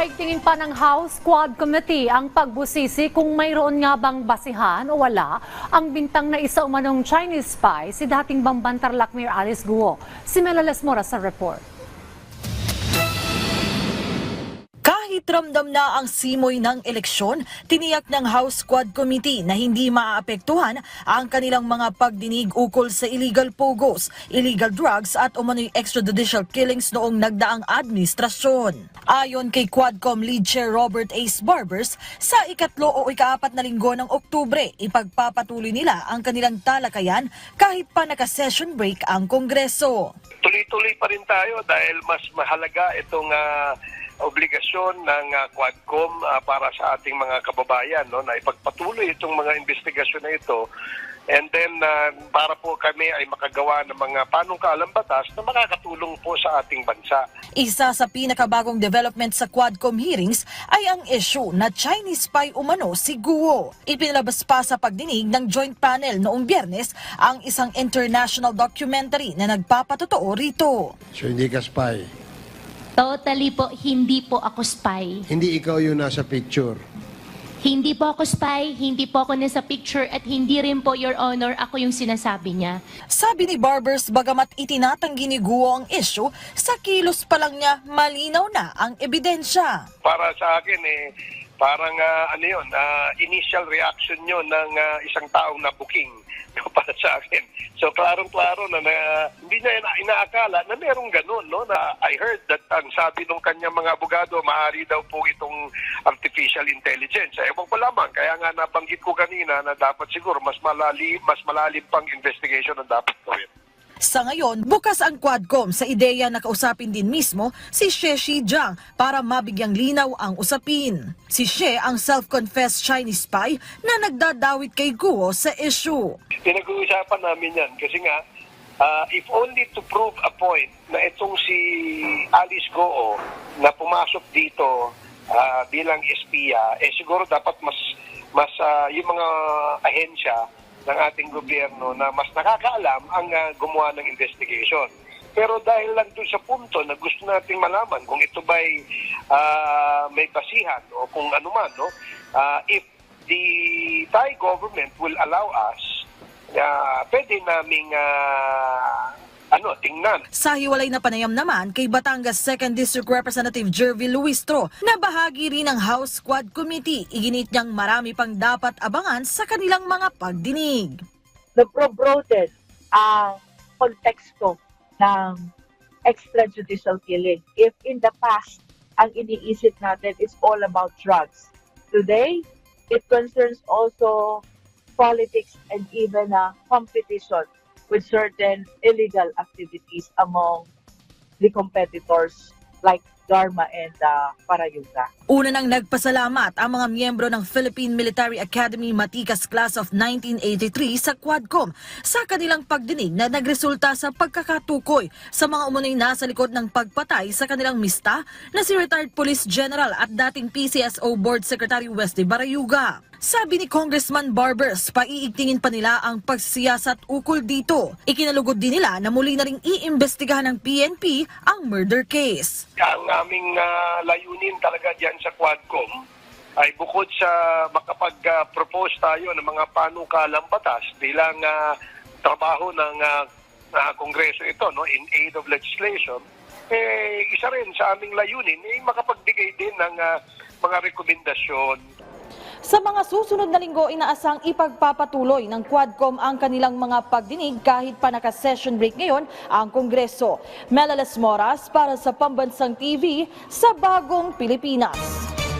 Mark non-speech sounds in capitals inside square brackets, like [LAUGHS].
Paigtingin pa ng House Quad Committee ang pagbusisi kung mayroon nga bang basihan o wala ang bintang na isa umanong Chinese spy si dating Bambantar Lakmir Alice Guo. Si Melales Mora sa report. Kahit ramdam na ang simoy ng eleksyon, tiniyak ng House Quad Committee na hindi maaapektuhan ang kanilang mga pagdinig ukol sa illegal pogos, illegal drugs at umano'y extrajudicial killings noong nagdaang administrasyon. Ayon kay Quadcom Lead Chair Robert Ace Barbers, sa ikatlo o ikaapat na linggo ng Oktubre, ipagpapatuloy nila ang kanilang talakayan kahit pa naka-session break ang Kongreso. tuloy-tuloy pa rin tayo dahil mas mahalaga itong ah, obligasyon ng ah, Quadcom ah, para sa ating mga kababayan no na ipagpatuloy itong mga investigasyon na ito and then ah, para po kami ay makagawa ng mga panungkalang batas na makakatulong po sa ating bansa. Isa sa pinakabagong development sa Quadcom hearings ay ang issue na Chinese spy umano si Guo. Ipinalabas pa sa pagdinig ng joint panel noong biyernes ang isang international documentary na nagpapatotoo rito. So hindi ka spy. Totally po, hindi po ako spy. Hindi ikaw yung nasa picture. Hindi po ako spy, hindi po ako nasa picture, at hindi rin po, Your Honor, ako yung sinasabi niya. Sabi ni Barbers bagamat itinatanggi ni Guo ang issue, sa kilos pa lang niya malinaw na ang ebidensya. Para sa akin eh parang ah, ano 'yon, ah, initial reaction 'yon ng ah, isang taong na booking [LAUGHS] para sa akin. So klarong-klaro na, na hindi niya ina- inaakala na merong ganun, no? Na I heard that ang sabi ng kanyang mga abogado, maaari daw po itong artificial intelligence. Eh, Ewan ko lamang, kaya nga nabanggit ko kanina na dapat siguro mas malalim, mas malalim pang investigation ang dapat gawin. Sa ngayon, bukas ang Quadcom sa ideya na kausapin din mismo si She Shijiang para mabigyang linaw ang usapin. Si She ang self-confessed Chinese spy na nagdadawit kay Guo sa issue. Pinag-uusapan namin yan kasi nga, ah, if only to prove a point na itong si Alice Goo na pumasok dito ah, bilang espiya, eh siguro dapat mas mas ah, yung mga ahensya ng ating gobyerno na mas nakakaalam ang ah, gumawa ng investigation. Pero dahil lang dun sa punto na gusto nating malaman kung ito ba'y ah, may basihan o kung ano man, no? Ah, if the Thai government will allow us na pwede naming ah, ano, tingnan Sa hiwalay na panayam naman kay Batangas 2nd District Representative Jervy Luistro na bahagi rin ng House Squad Committee, iginit niyang marami pang dapat abangan sa kanilang mga pagdinig. nagpro-broaden ang konteksto ng extrajudicial killing. If in the past, ang iniisip natin is all about drugs. Today, it concerns also politics and even uh, competition with certain illegal activities among the competitors like Dharma and uh, Parayuga. Una nang nagpasalamat ang mga miyembro ng Philippine Military Academy Matikas Class of 1983 sa Quadcom sa kanilang pagdinig na nagresulta sa pagkakatukoy sa mga umunoy nasa likod ng pagpatay sa kanilang mista na si retired Police General at dating PCSO Board Secretary Wesley Barayuga. Sabi ni Congressman Barbers, paiigtingin pa nila ang pagsisiyasat ukol dito. Ikinalugod din nila na muli na ring iimbestigahan ng PNP ang murder case. ang aming ah, layunin talaga diyan sa Quadcom ay bukod sa makapag-propose tayo ng mga panukalang batas bilang ah, trabaho ng ah, ah, Kongreso ito no in aid of legislation eh isa rin sa aming layunin ay makapagbigay din ng ah, mga rekomendasyon Sa mga susunod na linggo, inaasang ipagpapatuloy ng Quadcom ang kanilang mga pagdinig kahit pa naka-session break ngayon ang Kongreso. Melales Moras para sa Pambansang TV sa Bagong Pilipinas.